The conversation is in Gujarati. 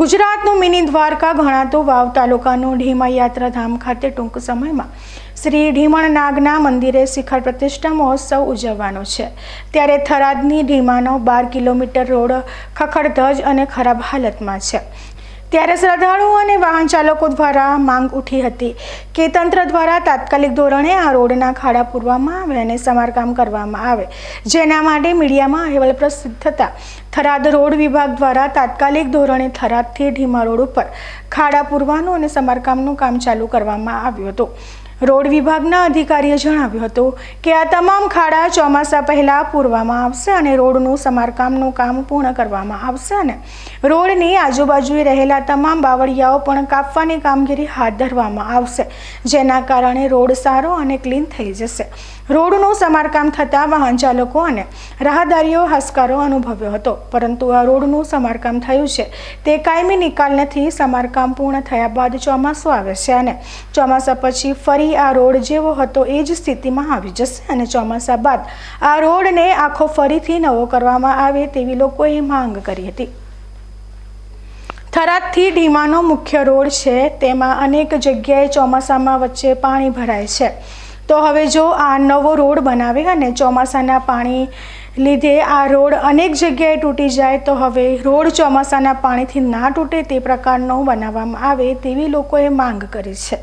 ગુજરાતનું મિની દ્વારકા ગણાતો વાવ તાલુકાનું ઢીમા યાત્રાધામ ખાતે ટૂંક સમયમાં શ્રી ઢીમણ નાગના મંદિરે શિખર પ્રતિષ્ઠા મહોત્સવ ઉજવવાનો છે. ત્યારે થરાદની ઢીમાનો બાર કિલોમીટર રોડ, ખખડધજ અને ખરાબ હાલતમાં છે. ત્યારે શ્રદ્ધાળુઓ અને વાહન ચાલકો દ્વારા માંગ ઉઠી હતી કે તંત્ર દ્વારા તાત્કાલિક ધોરણે આ રોડના ખાડા પૂરવામાં આવે અને સમારકામ કરવામાં આવે. જેના માટે મીડિયામાં અહેવાલ પ્રસિદ્ધ થતા થરાદ રોડ વિભાગ દ્વારા તાત્કાલિક ધોરણે થરાદથી ઢીમા રોડ ઉપર ખાડા પૂરવાનું અને સમારકામનું કામ ચાલુ કરવામાં આવ્યું હતું. રોડ વિભાગના અધિકારીએ જણાવ્યું હતું કે આ તમામ ખાડા ચોમાસા પહેલાં પૂરવામાં આવશે અને રોડનું સમારકામનું કામ પૂર્ણ કરવામાં આવશે અને રોડની આજુબાજુએ રહેલા તમામ બાવળિયાઓ પણ કાપવાની કામગીરી હાથ ધરવામાં આવશે, જેના કારણે રોડ સારો અને ક્લીન થઈ જશે. રોડનું સમારકામ થતાં વાહન ચાલકો અને રાહદારીઓ હાશકારો અનુભવ્યો હતો, પરંતુ આ રોડનું સમારકામ થયું છે. તે કાયમી નિકાલ નથી, સમારકામ પૂર્ણ થયા બાદ ચોમાસું આવે છે અને ચોમાસા પછી ફરી આ રોડ જેવો હતો એ જ સ્થિતિમાં આવી જશે અને ચોમાસા બાદ આ રોડને આખો ફરીથી નવો કરવામાં આવે તેવી લોકોએ માંગ કરી હતી. થરાદથી ઢીમાનો મુખ્ય રોડ છે, તેમાં અનેક જગ્યાએ ચોમાસામાં વચ્ચે પાણી ભરાય છે. તો હવે જો આ નવો રોડ બનાવે અને ચોમાસાના પાણી લીધે આ રોડ અનેક જગ્યાએ તૂટી જાય તો હવે રોડ ચોમાસાના પાણીથી ના તૂટે તે પ્રકારનો બનાવવામાં આવે તેવી લોકોએ માંગ કરી છે.